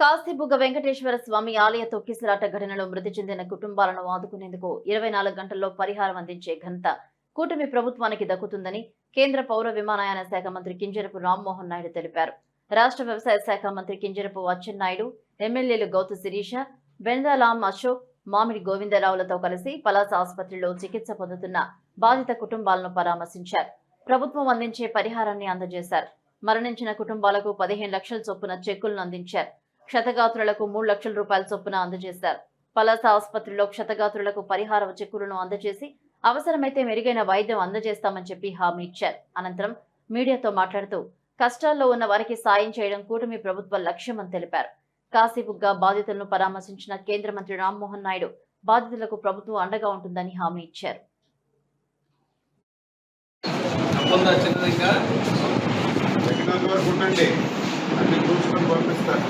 కాశీబుగ్గ వెంకటేశ్వర స్వామి ఆలయ తొక్కిసలాట ఘటనలో మృతి చెందిన కుటుంబాలను ఆదుకునేందుకు ఇరవై నాలుగు గంటల్లో పరిహారం అందించే ఘనత కూటమి ప్రభుత్వానికి దక్కుతుందని కేంద్ర పౌర విమానయాన శాఖ మంత్రి కింజరపు రామ్మోహన్ నాయుడు తెలిపారు. రాష్ట్ర వ్యవసాయ శాఖ మంత్రి కింజరపు అచ్చెన్నాయుడు ఎమ్మెల్యేలు గౌతు శిరీష బెందాలాం అశోక్ మామిడి గోవిందరావులతో కలిసి పలాస ఆసుపత్రిలో చికిత్స పొందుతున్న బాధిత కుటుంబాలను పరామర్శించారు. ప్రభుత్వం అందించే పరిహారాన్ని అందజేశారు. మరణించిన కుటుంబాలకు పదిహేను లక్షల చొప్పున చెక్కులను అందించారు. క్షతగాత్రులకు మూడు లక్షల రూపాయల చొప్పున అందజేశారు. పలాస ఆసుపత్రిలో క్షతగాత్రులకు పరిహార చెక్కులను అందజేసి అవసరమైతే మెరుగైన వైద్యం అందజేస్తామని చెప్పి హామీ ఇచ్చారు. అనంతరం మీడియాతో మాట్లాడుతూ కష్టాల్లో ఉన్న వారికి సాయం చేయడం కూటమి ప్రభుత్వ లక్ష్యమని తెలిపారు. కాశీబుగ్గా బాధితులను పరామర్శించిన కేంద్ర మంత్రి రామ్మోహన్ నాయుడు బాధితులకు ప్రభుత్వం అండగా ఉంటుందని హామీ ఇచ్చారు. అన్ని చూసుకొని పంపిస్తారు